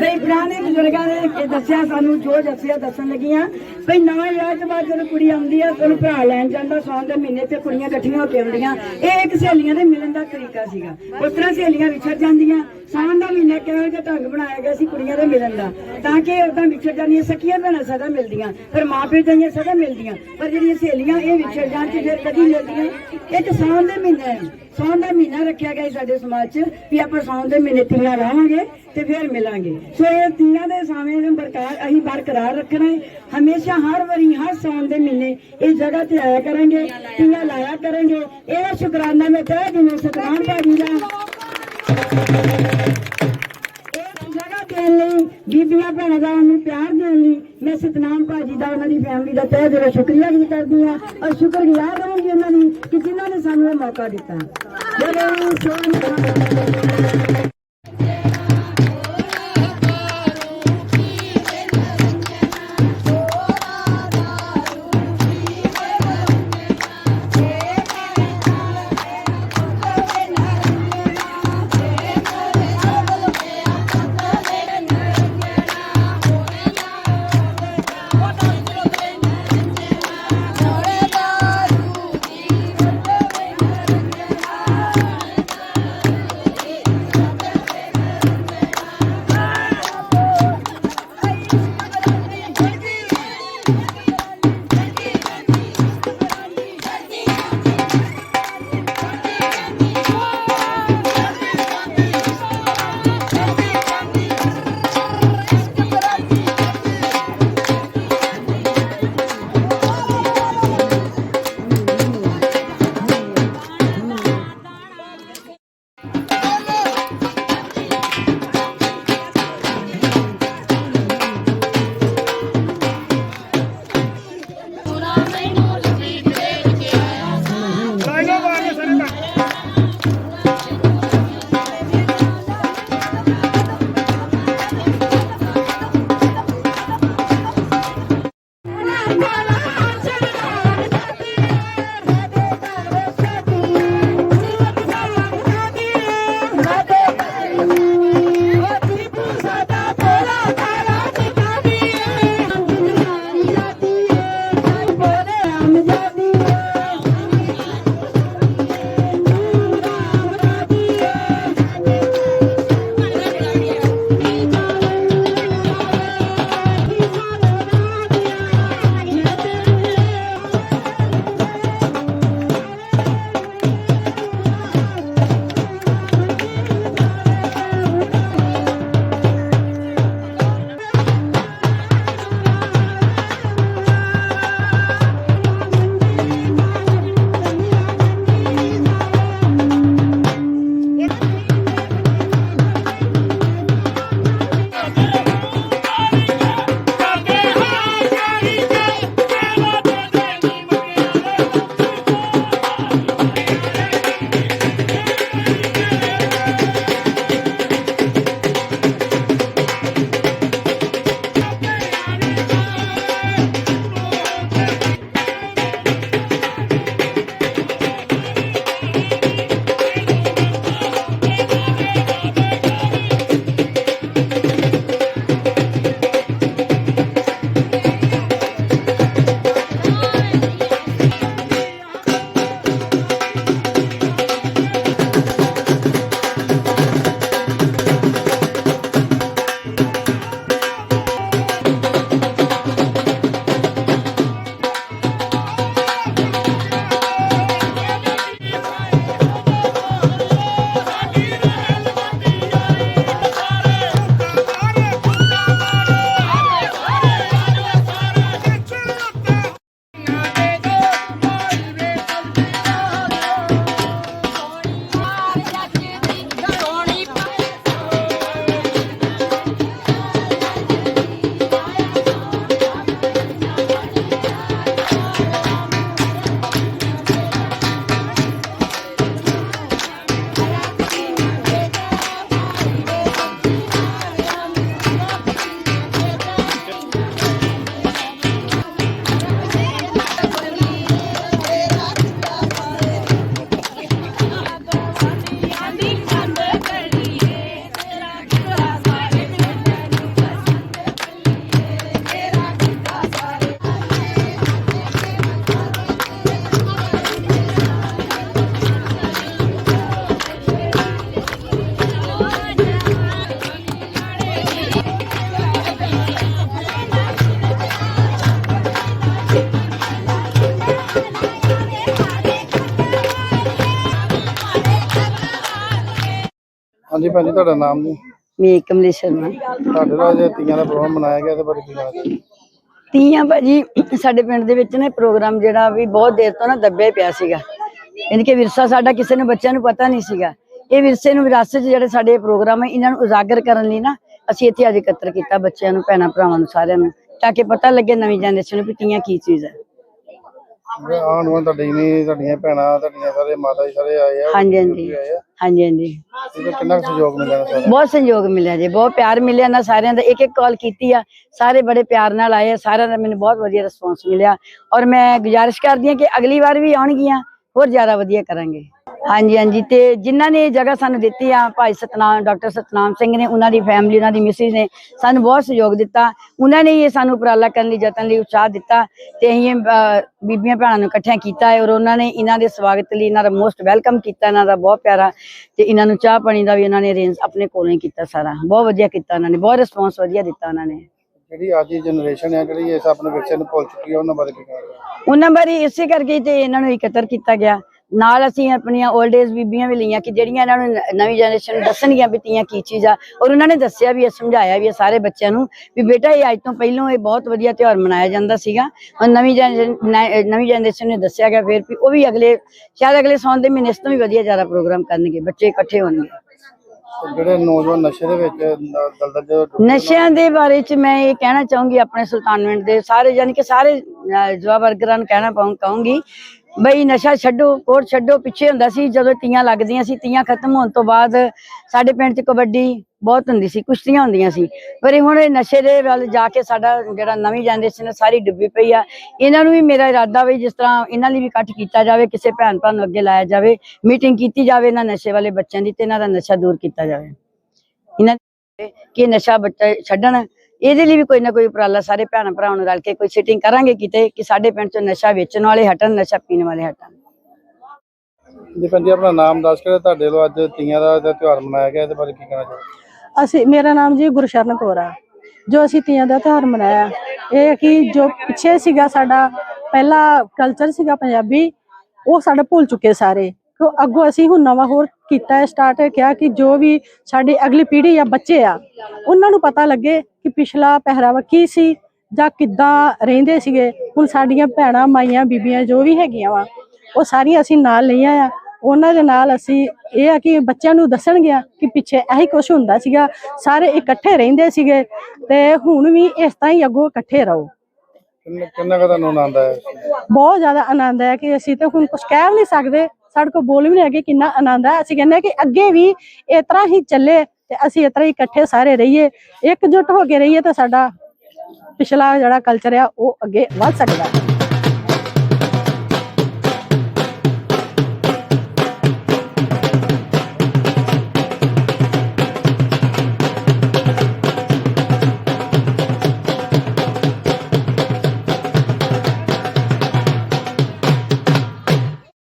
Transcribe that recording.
ਬਈ ਪੁਰਾਣੇ ਬਜ਼ੁਰਗਾਂ ਨੇ ਦੱਸਿਆ, ਸਾਨੂੰ ਜੋ ਦੱਸਿਆ ਦੱਸਣ ਲੱਗੀਆਂ, ਬਈ ਨਵਾਂ ਵਿਆਹ ਤੋਂ ਬਾਅਦ ਜਦੋਂ ਕੁੜੀ ਆਉਂਦੀ ਆ ਉਹਨੂੰ ਭਰਾ ਲੈਣ ਜਾਂਦਾ ਸੌਣ ਦੇ ਮਹੀਨੇ ਤੇ ਕੁੜੀਆਂ ਇਕੱਠੀਆਂ ਹੋ ਕੇ ਆਉਂਦੀਆਂ। ਇਹ ਇੱਕ ਸਹੇਲੀਆਂ ਦੇ ਮਿਲਣ ਦਾ ਤਰੀਕਾ ਸੀਗਾ। ਉਸ ਤਰ੍ਹਾਂ ਸਹੇਲੀਆਂ ਵਿਛੜ ਜਾਂਦੀਆਂ। ਸਾਉਣ ਦਾ ਮਹੀਨਾ ਕਿਹੋ ਜਿਹਾ ਢੰਗ ਬਣਾਇਆ ਗਿਆ ਸੀ ਕੁੜੀਆਂ ਦੇ ਮਿਲਣ ਦਾ? ਤਾਂ ਕਿ ਉਦਾਂ ਵਿਛੜ ਜਾਂਦੀਆਂ, ਸਕੀਆਂ ਭੈਣਾਂ ਸਦਾ ਮਿਲਦੀਆਂ ਪਰ ਮਾਪੇ ਜਾਈਆਂ ਸਦਾ ਮਿਲਦੀਆਂ। ਪਰ ਜਿਹੜੀਆਂ ਸਹੇਲੀਆਂ ਇਹ ਵਿਛੜ ਜਾਣ ਤੇ ਫਿਰ ਕਦੀ ਮਿਲਦੀਆਂ? ਇਹ ਤਾਂ ਸਾਉਣ ਦੇ ਮਹੀਨੇ ਹੈ ਸਾਉਣ ਦਾ ਮਹੀਨਾ ਰੱਖਿਆ ਗਿਆ ਸੀ ਸਾਡੇ ਸਮਾਜ 'ਚ ਵੀ ਆਪਾਂ ਸਾਉਣ ਦੇ ਮਹੀਨੇ ਤੀਆਂ ਰਹਾਂਗੇ ਤੇ ਫਿਰ ਮਿਲਾਂਗੇ। ਸੋ ਇਹ ਤੀਆਂ ਦੇ ਸਮੇਂ ਨੂੰ ਬਰਕਰਾਰ ਅਸੀਂ ਬਰਕਰਾਰ ਰੱਖਣਾ ਹੈ। ਹਮੇਸ਼ਾ ਹਰ ਵਾਰੀ, ਹਰ ਸਾਉਣ ਦੇ ਮਹੀਨੇ ਇਹ ਜਗ੍ਹਾ ਤੇ ਆਇਆ ਕਰਾਂਗੇ, ਤੀਆਂ ਲਾਇਆ ਕਰਾਂਗੇ। ਇਹਦਾ ਸ਼ੁਕਰਾਨਾ ਮੈਂ ਤਹਿ ਦਿਲੋਂ, ਸਤਨਾਮ ਭਾਜੀ ਦਾ। ਇਸ ਜਗ੍ਹਾ ਦੇਣ ਲਈ, ਬੀਬੀਆਂ ਭੈਣਾਂ ਦਾ ਉਹਨੂੰ ਪਿਆਰ ਦੇਣ ਲਈ ਮੈਂ ਸਤਨਾਮ ਭਾਜੀ ਦਾ, ਉਹਨਾਂ ਦੀ ਫੈਮਿਲੀ ਦਾ ਤਹਿ ਦਿਲੋਂ ਸ਼ੁਕਰੀਆ ਵੀ ਕਰਦੀ ਹਾਂ। ਔਰ ਸ਼ੁਕਰਗੁਜ਼ਾਰ ਰਹੂੰਗੀ ਉਹਨਾਂ ਦੀ ਕਿ ਜਿਨ੍ਹਾਂ ਨੇ ਸਾਨੂੰ ਇਹ ਮੌਕਾ ਦਿੱਤਾ। ਜਦੋਂ ਹਾਂਜੀ ਭਾਜੀ ਤੁਹਾਡਾ ਨਾਮ ਜੀ? ਮੈਂ ਕਮਲੇਸ਼ ਸ਼ਰਮਾ। ਤੁਹਾਡੇ ਨਾਲ ਜੇ ਤੀਆਂ ਦਾ ਪ੍ਰੋਗਰਾਮ ਬਣਾਇਆ ਗਿਆ ਤੇ ਬਾਰੇ ਕੀ ਕਹਿਣਾ ਚਾਹੁੰਦੇ ਤੀਆਂ ਭਾਜੀ ਸਾਡੇ ਪਿੰਡ ਦੇ ਵਿੱਚ ਨਾ ਪ੍ਰੋਗਰਾਮ ਜਿਹੜਾ ਵੀ ਬਹੁਤ ਦੇਰ ਤੋਂ ਨਾ ਦੱਬਿਆ ਪਿਆ ਸੀਗਾ। ਯਾਨੀ ਕਿ ਵਿਰਸਾ ਸਾਡਾ ਕਿਸੇ ਨੂੰ ਬੱਚਿਆਂ ਨੂੰ ਪਤਾ ਨਹੀਂ ਸੀਗਾ। ਇਹ ਵਿਰਸੇ ਨੂੰ ਵਿਰਾਸਤ ਜਿਹੜੇ ਸਾਡੇ ਪ੍ਰੋਗਰਾਮ ਹੈ ਇਹਨਾਂ ਨੂੰ ਉਜਾਗਰ ਕਰਨ ਲਈ ਨਾ ਅਸੀਂ ਇੱਥੇ ਅੱਜ ਇਕੱਤਰ ਕੀਤਾ ਬੱਚਿਆਂ ਨੂੰ ਭੈਣਾਂ ਭਰਾਵਾਂ ਨੂੰ ਸਾਰਿਆਂ ਨੂੰ ਤਾਂ ਕਿ ਪਤਾ ਲੱਗੇ ਨਵੀਂ ਜਨਰੇਸ਼ਨ ਨੂੰ ਵੀ ਤੀਆਂ ਕੀ ਚੀਜ਼ ਹੈ। ਜੇ ਆਉਣ ਵਾਲ ਤੁਹਾਡੀ ਨਹੀਂ ਤੁਹਾਡੀਆਂ ਭੈਣਾਂ ਤੁਹਾਡੀਆਂ ਸਾਰੇ ਮਾਤਾ ਜੀ ਸਾਰੇ ਆਏ ਆ ਹਾਂਜੀ ਹਾਂਜੀ। ਆ। ਹਾਂਜੀ ਹਾਂਜੀ। ਇਹਦਾ ਕਿੰਨਾ ਕੁ ਸਹਿਯੋਗ ਮਿਲਿਆ ਸਾਰਾ ਬਹੁਤ ਸੰਯੋਗ ਮਿਲਿਆ ਜੀ ਬਹੁਤ ਪਿਆਰ ਮਿਲਿਆ ਨਾ ਸਾਰਿਆਂ ਦਾ। ਇੱਕ ਇੱਕ ਕਾਲ ਕੀਤੀ ਆ ਸਾਰੇ ਬੜੇ ਪਿਆਰ ਨਾਲ ਆਏ ਆ ਸਾਰਿਆਂ ਦਾ ਮੈਨੂੰ ਬਹੁਤ ਵਧੀਆ ਰਿਸਪੌਂਸ ਮਿਲਿਆ। ਔਰ ਮੈਂ ਗੁਜ਼ਾਰਿਸ਼ ਕਰਦੀ ਹਾਂ ਕਿ ਅਗਲੀ ਵਾਰ ਵੀ ਆਉਣਗੀਆਂ ਹੋਰ ਜ਼ਿਆਦਾ ਵਧੀਆ ਕਰਾਂਗੇ। ਹਾਂਜੀ ਹਾਂਜੀ। ਤੇ ਜਿਨ੍ਹਾਂ ਨੇ ਇਹ ਜਗ੍ਹਾ ਸਾਨੂੰ ਦਿੱਤੀ ਆ ਭਾਈ ਸਤਨਾਮ ਡਾਕਟਰ ਸਤਨਾਮ ਸਿੰਘ ਨੇ ਉਹਨਾਂ ਦੀ ਫੈਮਿਲੀ ਉਹਨਾਂ ਦੀ ਮਿਸਿਸ ਨੇ ਸਾਨੂੰ ਬਹੁਤ ਸਹਿਯੋਗ ਦਿੱਤਾ। ਉਹਨਾਂ ਨੇ ਇਹ ਸਾਨੂੰ ਉਪਰਾਲਾ ਕਰਨ ਲਈ ਯਤਨ ਲਈ ਉਤਸ਼ਾਹ ਦਿੱਤਾ ਤੇ ਅਸੀਂ ਬੀਬੀਆਂ ਭੈਣਾਂ ਨੂੰ ਇਕੱਠਿਆਂ ਕੀਤਾ ਹੈ ਔਰ ਉਹਨਾਂ ਨੇ ਇਹਨਾਂ ਦੇ ਸਵਾਗਤ ਲਈ ਇਹਨਾਂ ਦਾ ਮੋਸਟ ਵੈਲਕਮ ਕੀਤਾ ਇਹਨਾਂ ਦਾ ਬਹੁਤ ਪਿਆਰਾ ਤੇ ਇਹਨਾਂ ਨੂੰ ਚਾਹ ਪਾਣੀ ਦਾ ਵੀ ਇਹਨਾਂ ਨੇ ਅਰੇਂਜ ਆਪਣੇ ਕੋਲੋਂ ਹੀ ਕੀਤਾ ਸਾਰਾ। ਬਹੁਤ ਵਧੀਆ ਕੀਤਾ ਉਹਨਾਂ ਨੇ ਬਹੁਤ ਰਿਸਪੌਂਸ ਵਧੀਆ ਦਿੱਤਾ ਉਹਨਾਂ ਨੇ। ਜਿਹੜੀ ਅੱਜ ਦੀ ਜਨਰੇਸ਼ਨ ਹੈ ਜਿਹੜੀ ਇਸ ਆਪਣੇ ਵਿਰਸੇ ਨੂੰ ਭੁੱਲ ਚੁੱਕੀ ਹੈ ਉਹਨਾਂ ਬਾਰੇ ਕੀ ਕਹਿਣਾ ਉਹਨਾਂ ਬਾਰੇ ਇਸੇ ਕਰਕੇ ਤੇ ਇਹਨਾਂ ਨੂੰ ਇਕੱਤਰ ਕੀਤਾ ਗਿਆ। ਨਾਲ ਅਸੀਂ ਆਪਣੀਆਂ 올ਡ ਏਜ ਬੀਬੀਆਂ ਵੀ ਲਈਆਂ ਕਿ ਜਿਹੜੀਆਂ ਇਹਨਾਂ ਨੂੰ ਨਵੀਂ ਜਨਰੇਸ਼ਨ ਦੱਸਣਗੀਆਂ ਵੀ ਤੀਆਂ ਕੀ ਚੀਜ਼ ਆ। ਔਰ ਉਹਨਾਂ ਨੇ ਦੱਸਿਆ ਵੀ ਇਹ ਸਮਝਾਇਆ ਵੀ ਇਹ ਸਾਰੇ ਬੱਚਿਆਂ ਨੂੰ ਵੀ ਬੇਟਾ ਇਹ ਅੱਜ ਤੋਂ ਪਹਿਲਾਂ ਇਹ ਬਹੁਤ ਵਧੀਆ ਤਿਉਹਾਰ ਮਨਾਇਆ ਜਾਂਦਾ ਸੀਗਾ। ਹੁਣ ਨਵੀਂ ਨਵੀਂ ਜਨਰੇਸ਼ਨ ਨੇ ਦੱਸਿਆ ਗਿਆ ਫਿਰ ਵੀ ਉਹ ਵੀ ਅਗਲੇ ਸ਼ਾਇਦ ਅਗਲੇ ਸੌਣ ਦੇ ਮਹੀਨੇ ਤੋਂ ਵੀ ਵਧੀਆ ਜ਼ਿਆਦਾ ਪ੍ਰੋਗਰਾਮ ਕਰਨਗੇ ਬੱਚੇ ਇਕੱਠੇ ਹੋਣਗੇ। ਜਿਹੜੇ ਨੌਜਵਾਨ ਨਸ਼ੇ ਦੇ ਵਿੱਚ ਦਲਦਲ ਨਸ਼ਿਆਂ ਦੇ ਬਾਰੇ ਚ ਮੈਂ ਇਹ ਕਹਿਣਾ ਚਾਹੂੰਗੀ ਆਪਣੇ ਸੁਲਤਾਨਵਿੰਡ ਦੇ ਸਾਰੇ ਯਾਨੀ ਕਿ ਸਾਰੇ ਯੁਵਾ ਵਰਕਰਾਂ ਨੂੰ ਕਹਿਣਾ ਪਾਉਂ ਕਹੂੰਗੀ ਬਈ ਨਸ਼ਾ ਛੱਡੋ ਕੋਰ ਛੱਡੋ, ਪਿੱਛੇ ਹੁੰਦਾ ਸੀ, ਜਦੋਂ ਤੀਆਂ ਲੱਗਦੀਆਂ ਸੀ, ਤੀਆਂ ਖਤਮ ਹੋਣ ਤੋਂ ਬਾਅਦ ਸਾਡੇ ਪਿੰਡ 'ਚ ਕਬੱਡੀ ਬਹੁਤ ਹੁੰਦੀ ਸੀ, ਕੁਸ਼ਤੀਆਂ ਹੁੰਦੀਆਂ ਸੀ। ਪਰ ਹੁਣ ਇਹ ਨਸ਼ੇ ਦੇ ਵੱਲ ਜਾ ਕੇ ਸਾਡਾ ਜਿਹੜਾ ਨਵੀਂ ਜਨਰੇਸ਼ਨ ਹੈ, ਸਾਰੀ ਡੁੱਬੀ ਪਈ ਆ। ਇਹਨਾਂ ਨੂੰ ਵੀ ਮੇਰਾ ਇਰਾਦਾ ਵੀ ਜਿਸ ਤਰ੍ਹਾਂ ਇਹਨਾਂ ਲਈ ਵੀ ਇਕੱਠ ਕੀਤਾ ਜਾਵੇ, ਕਿਸੇ ਭੈਣ ਭਰਾ ਨੂੰ ਅੱਗੇ ਲਾਇਆ ਜਾਵੇ ਮੀਟਿੰਗ ਕੀਤੀ ਜਾਵੇ ਇਹਨਾਂ ਨਸ਼ੇ ਵਾਲੇ ਬੱਚਿਆਂ ਦੀ ਤੇ ਇਹਨਾਂ ਦਾ ਨਸ਼ਾ ਦੂਰ ਕੀਤਾ ਜਾਵੇ। ਇਹਨਾਂ ਕਿ ਨਸ਼ਾ ਬੱਚਾ ਛੱਡਣ ਇਹਦੇ ਲਈ ਵੀ ਕੋਈ ਨਾ ਕੋਈ ਉਪਰਾਲਾ ਸਾਰੇ ਭੈਣ ਭਰਾਵਾਂ ਨੂੰ ਰਲ ਕੇ ਕੋਈ ਸਿਟਿੰਗ ਕਰਾਂਗੇ ਕਿਤੇ ਕਿ ਸਾਡੇ ਪਿੰਡ ਚੋਂ ਨਸ਼ਾ ਵੇਚਣ ਵਾਲੇ ਹਟਣ ਨਸ਼ਾ ਪੀਣ ਵਾਲੇ ਹਟਣ। ਜੀ ਪੰਜੀ ਆਪਣਾ ਨਾਮ ਦੱਸ ਕੇ ਤੁਹਾਡੇ ਵੱਲੋਂ ਅੱਜ ਤੀਆਂ ਦਾ ਤਿਉਹਾਰ ਮਨਾਇਆ ਗਿਆ ਇਹਦੇ ਬਾਰੇ ਕੀ ਕਹਿਣਾ ਚਾਹੁੰਦੇ ਅਸੀਂ ਮੇਰਾ ਨਾਮ ਜੀ ਗੁਰਸ਼ਰਨ ਕੌਰ ਆ। ਜੋ ਅਸੀਂ ਤੀਆਂ ਦਾ ਤਿਉਹਾਰ ਮਨਾਇਆ ਇਹ ਕਿ ਜੋ ਪਿੱਛੇ ਸੀਗਾ ਸਾਡਾ ਪਹਿਲਾ ਕਲਚਰ ਸੀਗਾ ਪੰਜਾਬੀ ਉਹ ਸਾਡਾ ਭੁੱਲ ਚੁੱਕੇ ਸਾਰੇ। ਕਿਉਂ ਅੱਗੋਂ ਅਸੀਂ ਹੁਣ ਨਵਾਂ ਹੋਰ ਕੀਤਾ ਹੈ ਸਟਾਰਟ ਕਿਹਾ ਕਿ ਜੋ ਵੀ ਸਾਡੀ ਅਗਲੀ ਪੀੜ੍ਹੀ ਆ ਬੱਚੇ ਆ ਉਹਨਾਂ ਨੂੰ ਪਤਾ ਲੱਗੇ ਕਿ ਪਿਛਲਾ ਪਹਿਰਾਵਾ ਕੀ ਸੀ ਜਾਂ ਕਿੱਦਾਂ ਰਹਿੰਦੇ ਸੀਗੇ? ਹੁਣ ਸਾਡੀਆਂ ਭੈਣਾਂ ਮਾਈਆਂ ਬੀਬੀਆਂ ਜੋ ਵੀ ਹੈਗੀਆਂ ਵਾ ਉਹ ਸਾਰੀਆਂ ਅਸੀਂ ਨਾਲ ਲਈਆਂ ਆ। ਉਹਨਾਂ ਦੇ ਨਾਲ ਅਸੀਂ ਇਹ ਆ ਕਿ ਬੱਚਿਆਂ ਨੂੰ ਦੱਸਣਗੇ ਕਿ ਪਿੱਛੇ ਇਹੀ ਕੁਝ ਹੁੰਦਾ ਸੀਗਾ। ਸਾਰੇ ਇਕੱਠੇ ਰਹਿੰਦੇ ਸੀਗੇ ਤੇ ਹੁਣ ਵੀ ਇਸ ਤਰ੍ਹਾਂ ਹੀ ਅੱਗੋਂ ਇਕੱਠੇ ਰਹੋ। ਕਿੰਨਾ ਕਿੰਨਾ ਕੁ ਤੁਹਾਨੂੰ ਆਨੰਦ ਆਇਆ? ਬਹੁਤ ਜ਼ਿਆਦਾ ਆਨੰਦ ਹੈ ਕਿ ਅਸੀਂ ਤਾਂ ਹੁਣ ਕੁਝ ਕਹਿ ਨਹੀਂ ਸਕਦੇ। ਸਾਡੇ ਕੋਲ ਬੋਲ ਵੀ ਨਹੀਂ ਹੈਗੇ ਕਿੰਨਾ ਆਨੰਦ ਹੈ ਅਸੀਂ ਕਹਿੰਦੇ ਕਿ ਅੱਗੇ ਵੀ ਇਸ ਤਰ੍ਹਾਂ ਹੀ ਚੱਲੇ। ਤੇ ਅਸੀਂ ਇਸ ਤਰ੍ਹਾਂ ਹੀ ਇਕੱਠੇ ਸਾਰੇ ਰਹੀਏ, ਇਕਜੁੱਟ ਹੋ ਕੇ ਰਹੀਏ ਤਾਂ ਸਾਡਾ ਪਿਛਲਾ ਜਿਹੜਾ ਕਲਚਰ ਆ, ਉਹ ਅੱਗੇ ਵੱਧ ਸਕਦਾ। ਹੈ